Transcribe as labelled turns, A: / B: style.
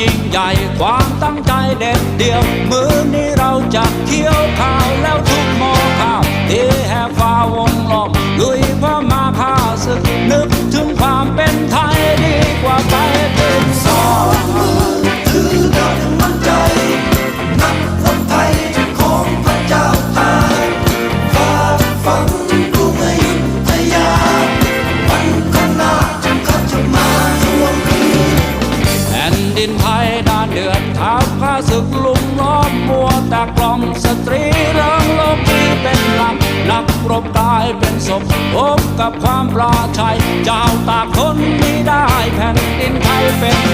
A: ยิ่งใหญ่ความตั้งใจเด็ดเดียว มือนี้เราจะเคี้ยวข้าวแล้วทุกโมข้าวที่แห่ฟ้าวงล้อมลุยพมา ดิน
B: ไทยด้านเดื
A: อดท้าข้าศึกลุมล้อมมัวแต่กล่อมสตรีเริงโลกมีเป็นหลักนักรบกายเป็นศพพบกับความปลอดภัยเจ้าตากคนไม่ได้แผ่นดินไทยเป็น